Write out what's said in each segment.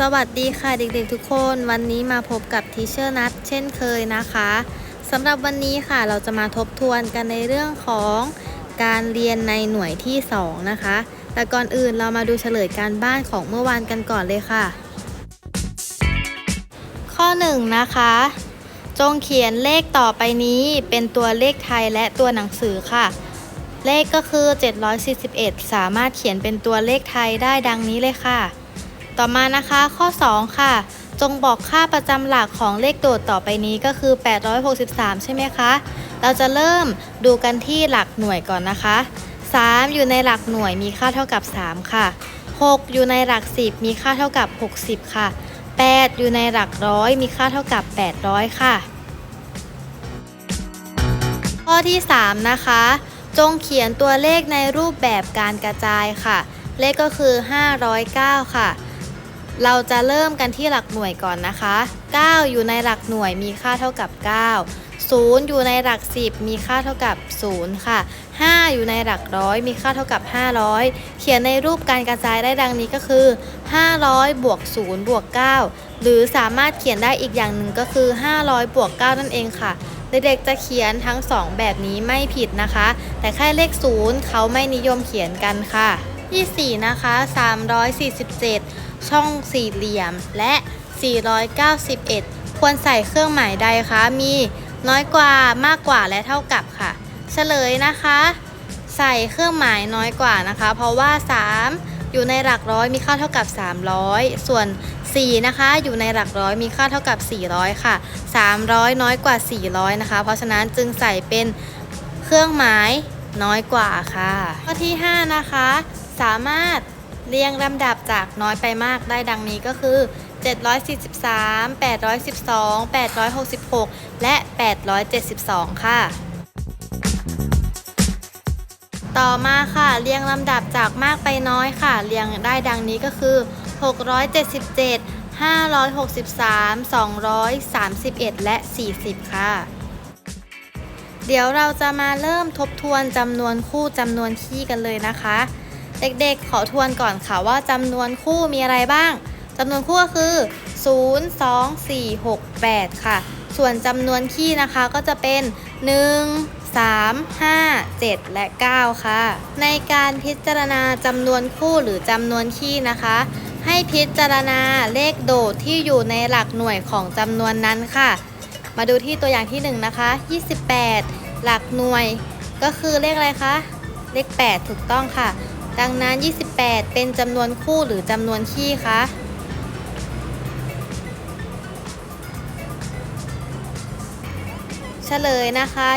สวัสดีค่ะเด็กๆทุกคน วันนี้มาพบกับทีเชอร์นัทเช่นเคยนะคะสำหรับวันนี้ค่ะเราจะมาทบทวนกันในเรื่องของการเรียนในหน่วยที่ 2 นะคะ แต่ก่อนอื่นเรามาดูเฉลยการบ้านของเมื่อวานกันก่อนเลยค่ะ ข้อ 1 นะคะ จงเขียนเลขต่อไปนี้เป็นตัวเลขไทยและตัวหนังสือค่ะ เลขก็คือ 741 สามารถเขียนเป็นตัวเลขไทยได้ดังนี้เลยค่ะ ต่อมานะคะข้อ 2 ค่ะ จงบอกค่าประจำหลักของเลขโดดต่อไปนี้ก็คือ 863 ใช่ไหมคะ เราจะเริ่มดูกันที่หลักหน่วยก่อนนะคะ 3 อยู่ในหลักหน่วยมีค่าเท่ากับ 3 ค่ะ 6 อยู่ในหลัก 10 มีค่าเท่ากับ 60 ค่ะ 8 อยู่ในหลักร้อยมีค่าเท่ากับ 800 ค่ะ ข้อที่ 3 นะคะ จงเขียนตัวเลขในรูปแบบการกระจายค่ะ เลขก็คือ 509 ค่ะ เราจะเริ่มกันที่หลักหน่วยก่อนนะคะ 9 อยู่ในหลักหน่วยมีค่าเท่ากับ 9 0 อยู่ในหลัก 10 มีค่าเท่ากับ 0 ค่ะ 5 อยู่ในหลักร้อยมีค่าเท่ากับ 500 เขียนในรูปการกระจายได้ดังนี้ก็คือ 500 บวก 0 บวก 9 หรือสามารถเขียนได้อีกอย่างหนึ่งก็คือ 500 บวก 9 นั่นเองค่ะ เด็กๆจะเขียนทั้ง 2 แบบนี้ไม่ผิดนะคะ แต่แค่เลข 0 เขาไม่นิยมเขียนกันค่ะที่4นะคะ347 ช่องสี่เหลี่ยม และ 491 ควรใส่เครื่องหมายใดคะ มีน้อยกว่ามากกว่าและเท่ากับค่ะ เฉลยนะคะ ใส่เครื่องหมายน้อยกว่านะคะ เพราะว่า 3 อยู่ในหลักร้อยมีค่าเท่ากับ 300 ส่วน 4 นะคะ อยู่ในหลักร้อยมีค่าเท่ากับ 400 ค่ะ 300 น้อยกว่า 400 นะคะ เพราะฉะนั้นจึงใส่เป็นเครื่องหมายน้อยกว่าค่ะ ข้อที่ 5 นะคะ สามารถ เรียงลำดับจากน้อยไปมากได้ดังนี้ก็คือ 743 812 866 และ 872 ค่ะ ต่อมาค่ะ เรียงลำดับจากมากไปน้อยค่ะ เรียงได้ดังนี้ก็คือ 677 563 231 และ 40 ค่ะ เดี๋ยวเราจะมาเริ่มทบทวนจำนวนคู่จำนวนคี่กันเลยนะคะ เด็กๆขอทวนก่อนค่ะว่าจำนวนคู่มีอะไรบ้างจำนวนคู่ก็คือ 0 2 4 6 8 ค่ะ ส่วนจำนวนคี่นะคะก็จะเป็น 1 3 5 7 และ 9 ค่ะ ในการพิจารณาจำนวนคู่หรือจำนวนคี่นะคะ ให้พิจารณาเลขโดดที่อยู่ในหลักหน่วยของจำนวนนั้นค่ะ มาดูที่ตัวอย่างที่ 1 นะคะ 28 หลักหน่วย ก็คือเลขอะไรคะ เลข 8 ถูกต้องค่ะ ดังนั้น 28 เป็นจำนวนคู่หรือจำนวนคี่คะเฉลยนะคะ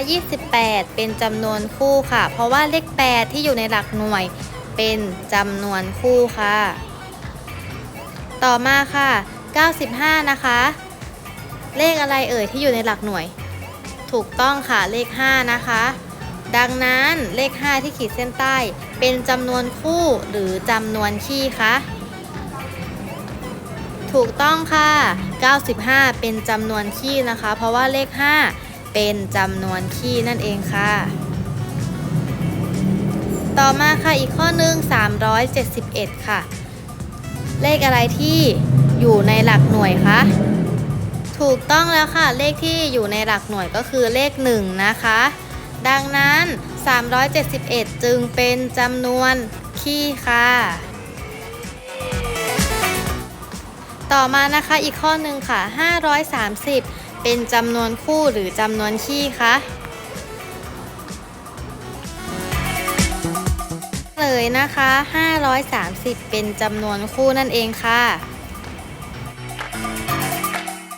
28 เป็นจำนวนคู่ค่ะ เพราะว่าเลข 8 ที่อยู่ในหลักหน่วย เป็นจำนวนคู่ค่ะ ต่อมาค่ะ 95 นะคะ เลขอะไรเอ่ยที่อยู่ในหลักหน่วย ถูกต้องค่ะ เลข 5 นะคะ ดังนั้นเลข 5 ที่ขีดเส้นใต้ เป็นจำนวนคู่หรือจำนวนคี่คะถูกต้องค่ะ 95 เป็นจำนวนคี่นะคะ เพราะว่าเลข 5 เป็นจำนวนคี่นั่นเองค่ะ ต่อมาค่ะอีกข้อหนึ่ง371 ค่ะ เลขอะไรที่อยู่ในหลักหน่วยคะ ถูกต้องแล้วค่ะ เลขที่อยู่ในหลักหน่วยก็คือเลข 1 นะคะ ดังนั้น 371 จึงเป็นจำนวนคี่ค่ะ ต่อมานะคะอีกข้อหนึ่งค่ะ 530 เป็นจำนวนคู่หรือจำนวนคี่คะเลยนะคะ 530 เป็นจำนวนคู่นั่นเองค่ะ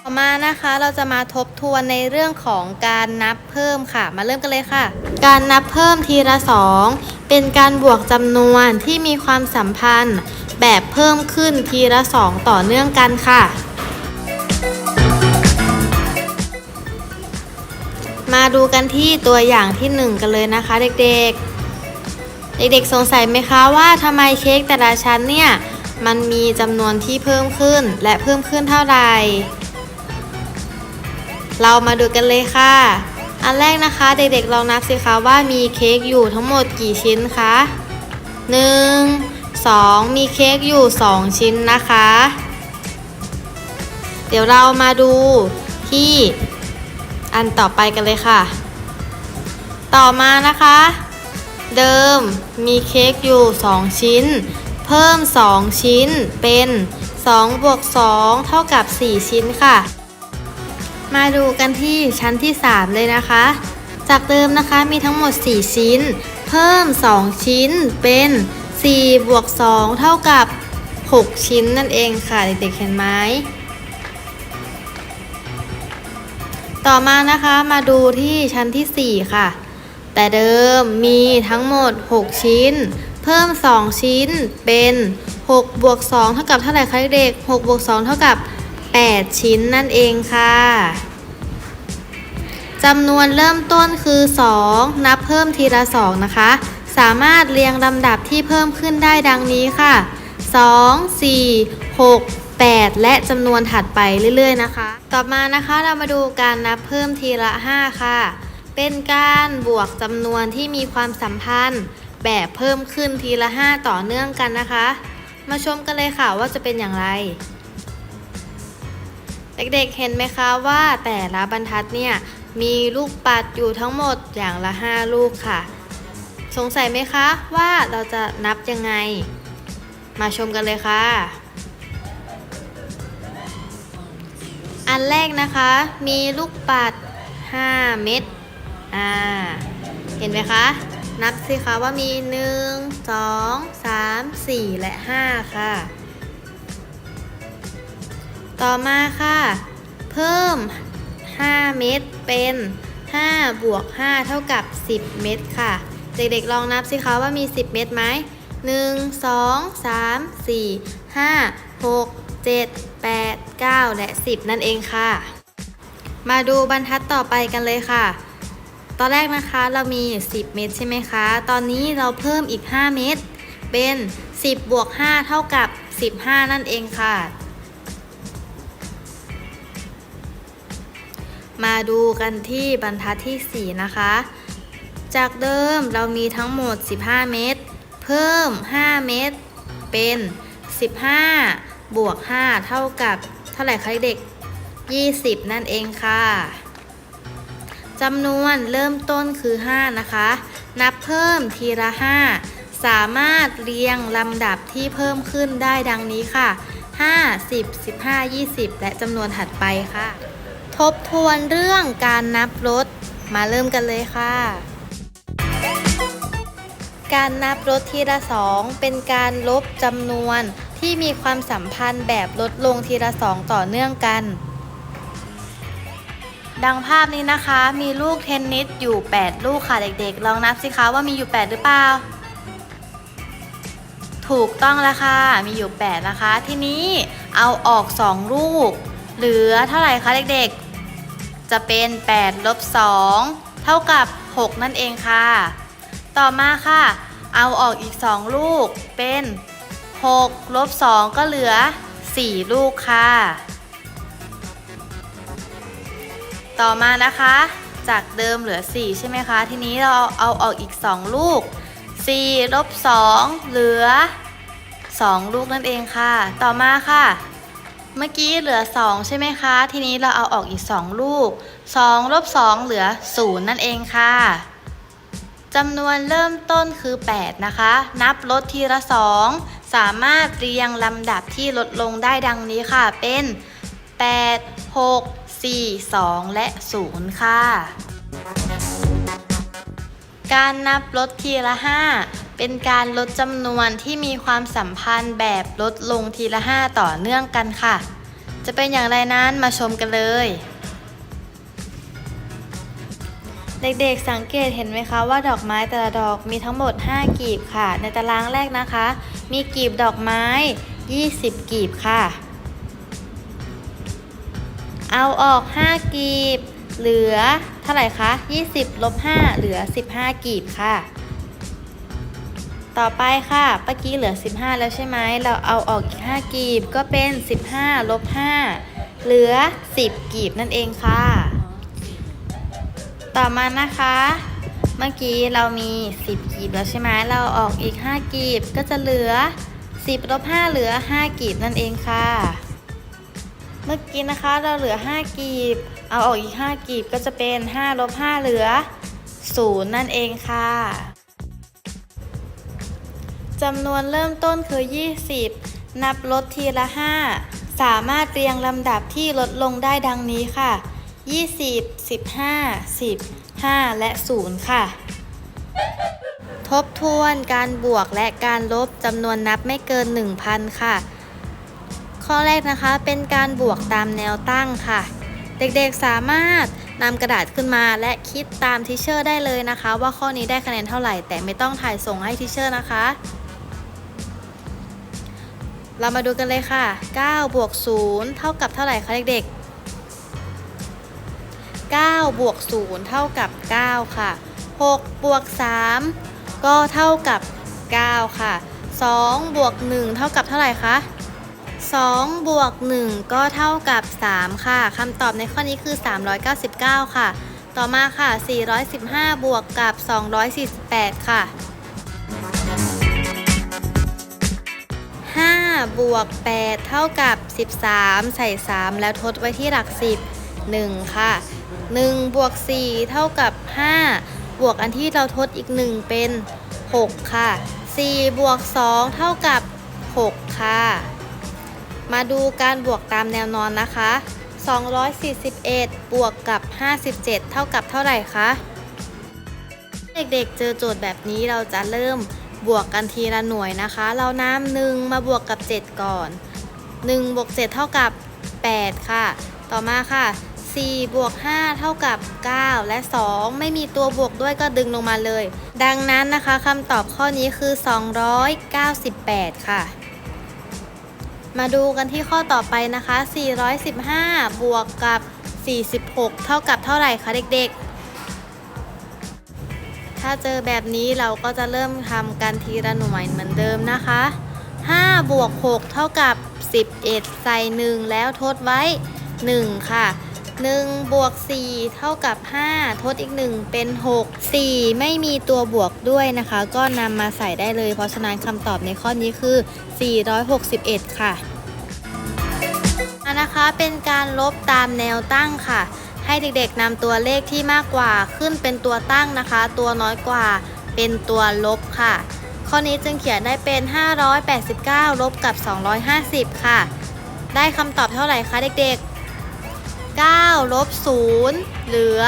ต่อมานะคะเราจะมาทบทวนในเรื่องของการนับเพิ่มค่ะ มาเริ่มกันเลยค่ะ การนับเพิ่มทีละ 2 เป็นการบวกจำนวนที่มีความสัมพันธ์ แบบเพิ่มขึ้นทีละ 2 ต่อเนื่องกันค่ะมาดูกันที่ตัวอย่างที่ 1 กันเลยนะคะเด็กๆ เด็กๆสงสัยไหมคะว่าทำไมเค้กแต่ละชั้นเนี่ย มันมีจำนวนที่เพิ่มขึ้นและเพิ่มขึ้นเท่าไหร่ เรามาดูกันเลยค่ะ อันแรกนะคะเด็กๆลองนับสิคะว่ามีเค้กอยู่ทั้งหมดกี่ชิ้นคะ 1 2 มีเค้กอยู่ 2 ชิ้นนะคะ เดี๋ยวเรามาดูที่อันต่อไปกันเลยค่ะ ต่อมานะคะ เดิมมีเค้กอยู่ 2 ชิ้น เพิ่ม 2 ชิ้นเป็น2บวก2เท่ากับ 4 ชิ้นค่ะ มาดูกันที่ชั้นที่ 3 เลยนะคะ จากเดิมนะคะมีทั้งหมด 4 ชิ้น เพิ่ม 2 ชิ้นเป็น4บวก2เท่ากับ 6 ชิ้นนั่นเองค่ะเด็กๆเห็นไหมต่อมานะคะมาดูที่ชั้นที่ 4 ค่ะ แต่เดิมมีทั้งหมด 6 ชิ้น เพิ่ม 2 ชิ้นเป็น6บวก2เท่ากับเท่าไหร่คะเด็ก6บวก2เท่ากับ 8 ชิ้นนั่นเองค่ะจำนวนเริ่มต้นคือ 2 นับเพิ่มทีละ 2 นะคะ สามารถเรียงลำดับที่เพิ่มขึ้นได้ดังนี้ค่ะ 2 4 6 8 และจำนวนถัดไปเรื่อยๆนะคะ ต่อมานะคะเรามาดูการนับเพิ่มทีละ 5 ค่ะ เป็นการบวกจำนวนที่มีความสัมพันธ์ แบบเพิ่มขึ้นทีละ 5 ต่อเนื่องกันนะคะ มาชมกันเลยค่ะว่าจะเป็นอย่างไร เด็กๆเห็นไหมคะว่าแต่ละบรรทัดเนี่ยมีลูกปัดอยู่ทั้งหมดอย่างละ 5 ลูกค่ะ สงสัยไหมคะว่าเราจะนับยังไง มาชมกันเลยค่ะ อันแรกนะคะมีลูกปัด 5 เม็ดอ่าเห็นไหมคะ นับสิคะว่ามี 1 2 3 4 และ 5 ค่ะ ต่อมาค่ะ เพิ่ม 5 เม็ดเป็น 5 บวก 5 เท่ากับ 10 เม็ดค่ะ เด็กๆลองนับสิคะว่ามี 10 เม็ดไหม1 2 3 4 5 6 7 8 9 และ 10 นั่นเองค่ะ มาดูบรรทัดต่อไปกันเลยค่ะ ตอนแรกนะคะเรามี 10 เม็ดใช่ไหมคะ ตอนนี้เราเพิ่มอีก 5 เม็ดเป็น 10 บวก 5 เท่ากับ 15 นั่นเองค่ะ มาดูกันที่บรรทัดที่ 4 นะคะ จากเดิมเรามีทั้งหมด 15 เม็ดเพิ่ม 5 เม็ดเป็น 15 บวก 5 เท่ากับเท่าไหร่คะเด็ก 20 นั่นเองค่ะจำนวนเริ่มต้นคือ 5 นะคะ นับเพิ่มทีละ 5 สามารถเรียงลำดับที่เพิ่มขึ้นได้ดังนี้ค่ะ 5 10 15 20 และจำนวนถัดไปค่ะ ทบทวนเรื่องการนับลดมาเริ่มกันเลยค่ะ การนับลดทีละสองเป็นการลบจำนวนที่มีความสัมพันธ์แบบลดลงทีละสองต่อเนื่องกัน ดังภาพนี้นะคะ มีลูกเทนนิสอยู่ 8 ลูกค่ะเด็กๆ ลองนับสิคะว่ามีอยู่ 8 หรือเปล่า ถูกต้องแล้วค่ะ มีอยู่ 8 นะคะ ทีนี้เอาออก 2 ลูก เหลือเท่าไหร่คะเด็กๆ จะเป็น8ลบ2เท่ากับ 6 นั่นเองค่ะ ต่อมาค่ะ เอาออกอีก 2 ลูกเป็น6ลบ2ก็เหลือ 4 ลูกค่ะ ต่อมานะคะ จากเดิมเหลือ 4 ใช่ไหมคะ ทีนี้เราเอาออกอีก 2 ลูก4ลบ2เหลือ 2 ลูกนั่นเองค่ะ ต่อมาค่ะ เมื่อกี้เหลือ 2 ใช่ไหมคะ ทีนี้เราเอาออกอีก 2 ลูก2ลบ2เหลือ 0 นั่นเองค่ะจำนวนเริ่มต้นคือ 8 นะคะ นับลดทีละ 2 สามารถเรียงลำดับที่ลดลงได้ดังนี้ค่ะ เป็น 8 6 4 2 และ 0 ค่ะ การนับลดทีละ 5 เป็นการลดจำนวนที่มีความสัมพันธ์แบบลดลงทีละ 5 ต่อเนื่องกันค่ะ จะเป็นอย่างไรนั้นมาชมกันเลย เด็กๆสังเกตเห็นไหมคะว่าดอกไม้แต่ละดอกมีทั้งหมด 5 กีบค่ะ ในตารางแรกนะคะ มีกีบดอกไม้ 20 กีบค่ะ เอาออก 5 กีบ เหลือเท่าไหร่คะ 20 ลบ 5 เหลือ 15 กีบค่ะ ต่อไปค่ะเมื่อกี้เหลือ 15 แล้วใช่ไหม เราเอาออกอีก 5 กีบก็เป็น 15ลบ5เหลือ 10 กีบนั่นเองค่ะ ต่อมานะคะ เมื่อกี้เรามี 10 กีบแล้วใช่ไหม เราออกอีก 5 กีบก็จะเหลือ 10ลบ5เหลือ 5 กีบนั่นเองค่ะ เมื่อกี้นะคะเราเหลือ 5 กีบ เอาออกอีก 5 กีบก็จะเป็น5ลบ5เหลือ0นั่นเองค่ะ จำนวนเริ่มต้นคือ 20 นับลดทีละ 5 สามารถเรียงลำดับที่ลดลงได้ดังนี้ค่ะ 20 15 10 5 และ 0 ค่ะ ทบทวนการบวกและการลบจำนวนนับไม่เกิน 1,000 ค่ะ ข้อแรกนะคะเป็นการบวกตามแนวตั้งค่ะ เด็กๆสามารถนำกระดาษขึ้นมาและคิดตามทิเชอร์ได้เลยนะคะ ว่าข้อนี้ได้คะแนนเท่าไหร่แต่ไม่ต้องถ่ายส่งให้ทิเชอร์นะคะ เรามาดูกันเลยค่ะ 9 บวก 0 เท่ากับเท่าไหร่คะเด็กๆ 9 บวก 0 เท่ากับ 9 ค่ะ 6 บวก 3 ก็เท่ากับ 9 ค่ะ 2 บวก 1 เท่ากับเท่าไหร่คะ 2 บวก 1 ก็เท่ากับ 3 ค่ะ คำตอบในข้อนี้คือ 399 ค่ะ ต่อมาค่ะ 415 บวกกับ 248 ค่ะ 5บวก8เท่ากับ 13 ใส่ 3 แล้วทดไว้ที่หลัก 10 1 ค่ะ 1 บวก 4 เท่ากับ 5 บวกอันที่เราทดอีก 1 เป็น 6 ค่ะ 4 บวก 2 เท่ากับ 6 ค่ะ มาดูการบวกตามแนวนอนนะคะ 241 บวกกับ 57 เท่ากับเท่าไหร่คะ เด็กๆเจอโจทย์แบบนี้เราจะเริ่ม บวกกันทีละหน่วยนะคะ เรานำหนึ่งมาบวกกับ 7 ก่อน1บวก7เท่ากับ 8 ค่ะ ต่อมาค่ะ4บวก5เท่ากับ 9 และ 2 ไม่มีตัวบวกด้วยก็ดึงลงมาเลย ดังนั้นนะคะคำตอบข้อนี้คือ 298 ค่ะ มาดูกันที่ข้อต่อไปนะคะ 415 บวกกับ 46 เท่ากับเท่าไหร่คะเด็กๆ ถ้าเจอแบบนี้เราก็จะเริ่มทำกันทีละหน่วยเหมือนเดิมนะคะ5บวก6เท่ากับ 11 ใส่ 1 แล้วทดไว้ 1 ค่ะ 1 บวก 4 เท่ากับ 5 ทดอีก 1 เป็น 6 4 ไม่มีตัวบวกด้วยนะคะ ก็นำมาใส่ได้เลย เพราะฉะนั้นคำตอบในข้อนี้คือ 461 ค่ะอันนะคะเป็นการลบตามแนวตั้งค่ะ ให้เด็กๆนำตัวเลขที่มากกว่าขึ้นเป็นตัวตั้งนะคะ ตัวน้อยกว่าเป็นตัวลบค่ะ ข้อนี้จึงเขียนได้เป็น 589 ลบกับ 250 ค่ะ ได้คำตอบเท่าไหร่คะเด็กๆ 9 ลบ 0 เหลือ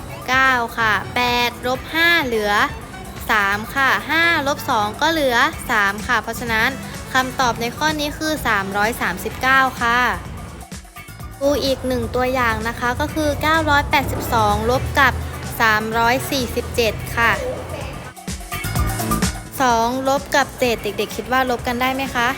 9 ค่ะ 8 ลบ 5 เหลือ 3 ค่ะ 5 ลบ 2 ก็เหลือ 3 ค่ะ เพราะฉะนั้นคำตอบในข้อนี้คือ 339 ค่ะ ดูอีกหนึ่งตัวอย่างนะคะก็คือ 982 ลบกับ 347 ค่ะ 2 ลบกับ 7 เด็กๆ คิดว่าลบกันได้ไหมคะ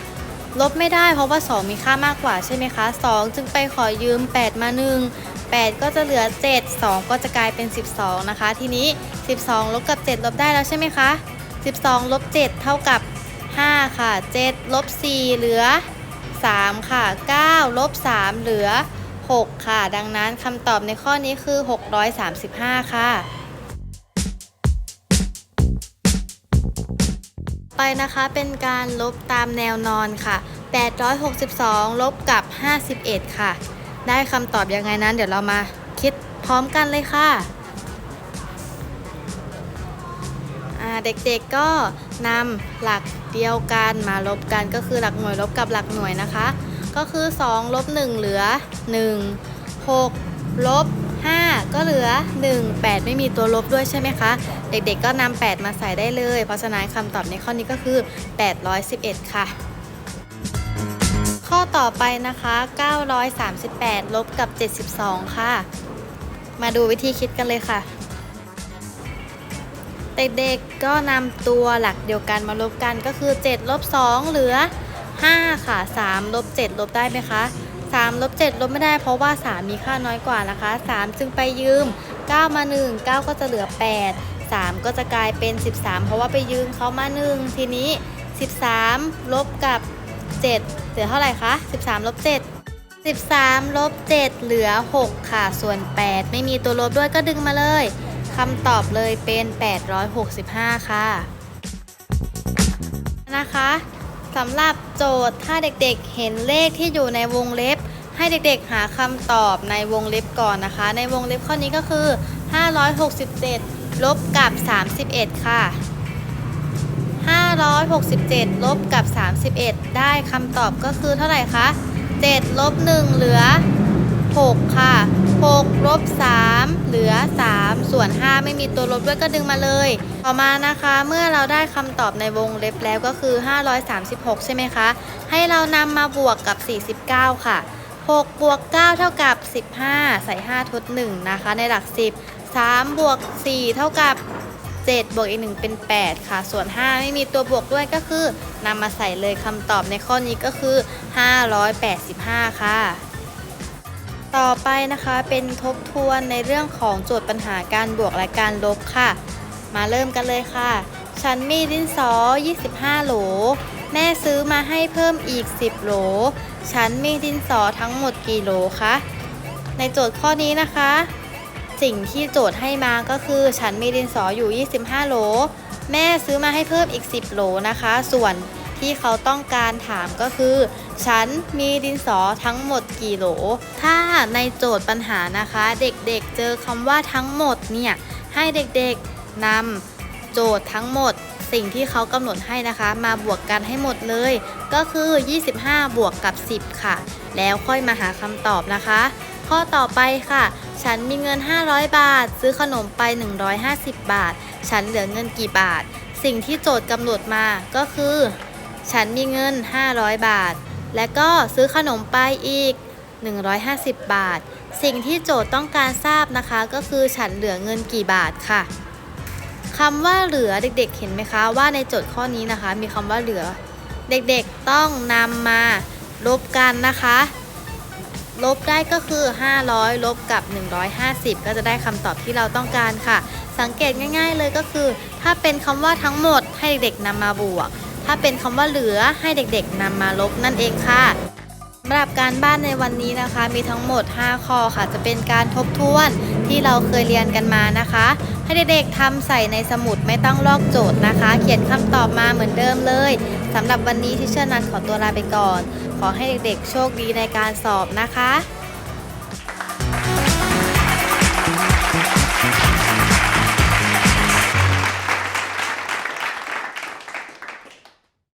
ลบไม่ได้เพราะว่า 2 มีค่ามากกว่าใช่ไหมคะ 2 จึงไปขอยืม 8 มา 1 8 ก็จะเหลือ 7 2 ก็จะกลายเป็น 12 นะคะ ทีนี้ 12 ลบกับ 7 ลบได้แล้วใช่ไหมคะ 12 ลบ 7 เท่ากับ 5 ค่ะ 7 ลบ 4 เหลือ 3 ค่ะ 9 ลบ 3 เหลือ 6 ค่ะ ดังนั้นคำตอบในข้อนี้คือ 635 ค่ะ ไปนะคะเป็นการลบตามแนวนอนค่ะ 862 ลบกับ 51 ค่ะ ได้คำตอบยังไงนั้น เดี๋ยวเรามาคิดพร้อมกันเลยค่ะ เด็กๆก็นำหลักเดียวกันมาลบกันก็คือหลักหน่วยลบกับหลักหน่วยนะคะ ก็คือ2ลบ1เหลือ 1 6ลบ5ก็เหลือ 1 8 ไม่มีตัวลบด้วยใช่ไหมคะ เด็กๆก็นำ8มาใส่ได้เลย เพราะฉะนั้นคำตอบในข้อนี้ก็คือ 811 ค่ะ ข้อต่อไปนะคะ 938 ลบกับ 72 ค่ะ มาดูวิธีคิดกันเลยค่ะ เด็กๆก็นำตัวหลักเดียวกันมาลบกันก็คือ 7 ลบ 2 เหลือ 5 ค่ะ 3 ลบ 7 ลบได้ไหมคะ3ลบ7ลบไม่ได้เพราะว่า 3 มีค่าน้อยกว่านะคะ 3 จึงไปยืม 9 มา 1 9 ก็จะเหลือ 8 3 ก็จะกลายเป็น 13 เพราะว่าไปยืมเขามา 1 ทีนี้ 13 ลบกับ 7 เหลือเท่าไหร่คะ 13 ลบ 7 13 ลบ 7 เหลือ 6 ค่ะ ส่วน 8 ไม่มีตัวลบด้วยก็ดึงมาเลย คำตอบเลยเป็น 865 ค่ะ นะคะสำหรับโจทย์ถ้าเด็กๆเห็นเลขที่อยู่ในวงเล็บ ให้เด็กๆหาคำตอบในวงเล็บก่อนนะคะ ในวงเล็บข้อนี้ก็คือ 567 ลบกับ 31 ค่ะ 567 ลบกับ 31 ได้คำตอบก็คือเท่าไหร่คะ 7 ลบ 1 เหลือ 6 ค่ะ 6ลบ3เหลือ 3 ส่วน 5 ไม่มีตัวลบด้วยก็ดึงมาเลย ต่อมานะคะเมื่อเราได้คำตอบในวงเล็บแล้วก็คือ 536 ใช่ไหมคะ ให้เรานำมาบวกกับ 49 ค่ะ 6 บวก 9 เท่ากับ 15 ใส่ 5 ทด 1 นะคะในหลัก 10 3 บวก 4 เท่ากับ 7 บวกอีก 1 เป็น 8 ค่ะ ส่วน 5 ไม่มีตัวบวกด้วยก็คือนำมาใส่เลยคำตอบในข้อนี้ก็คือ 585 ค่ะ ต่อไปนะคะเป็นทบทวนในเรื่องของโจทย์ปัญหาการบวกและการลบค่ะ มาเริ่มกันเลยค่ะ ฉันมีดินสอ 25 โหล แม่ซื้อมาให้เพิ่มอีก 10 โหล ฉันมีดินสอทั้งหมดกี่โหลคะในโจทย์ข้อนี้นะคะ สิ่งที่โจทย์ให้มาก็คือ ฉันมีดินสออยู่ 25 โหล แม่ซื้อมาให้เพิ่มอีก 10 โหลนะคะ ส่วนที่เขาต้องการถามก็คือ ฉันมีดินสอทั้งหมดกี่โหล ถ้าในโจทย์ปัญหานะคะ เด็กๆเจอคำว่าทั้งหมดเนี่ยให้เด็กๆนำโจทย์ทั้งหมดสิ่งที่เขากำหนดให้นะคะ มาบวกกันให้หมดเลย ก็คือ 25 บวกกับ 10 ค่ะ แล้วค่อยมาหาคำตอบนะคะ ข้อต่อไปค่ะ ฉันมีเงิน 500 บาท ซื้อขนมไป 150 บาท ฉันเหลือเงินกี่บาท สิ่งที่โจทย์กำหนดมาก็คือ ฉันมีเงิน 500 บาท และก็ซื้อขนมไปอีก 150 บาท สิ่งที่โจทย์ต้องการทราบนะคะ ก็คือฉันเหลือเงินกี่บาทค่ะคำว่าเหลือเด็กๆ เห็นไหมคะ ว่าในโจทย์ข้อนี้นะคะ มีคำว่าเหลือ เด็กๆต้องนำมาลบกันนะคะ ลบได้ก็คือ 500 ลบกับ 150 ก็จะได้คำตอบที่เราต้องการค่ะ สังเกตง่าย ๆ เลยก็คือ ถ้าเป็นคำว่าทั้งหมดให้เด็กๆนำมาบวก ถ้าเป็นคำว่าเหลือให้เด็กๆนำมาลบนั่นเองค่ะสำหรับการบ้านในวันนี้นะคะ มีทั้งหมด 5 ข้อค่ะ จะเป็นการทบทวนที่เราเคยเรียนกันมานะคะ ให้เด็กๆทำใส่ในสมุดไม่ต้องลอกโจทย์นะคะ เขียนคำตอบมาเหมือนเดิมเลยสำหรับวันนี้ที่เชื่อนันขอตัวลาไปก่อน ขอให้เด็กๆโชคดีในการสอบนะคะ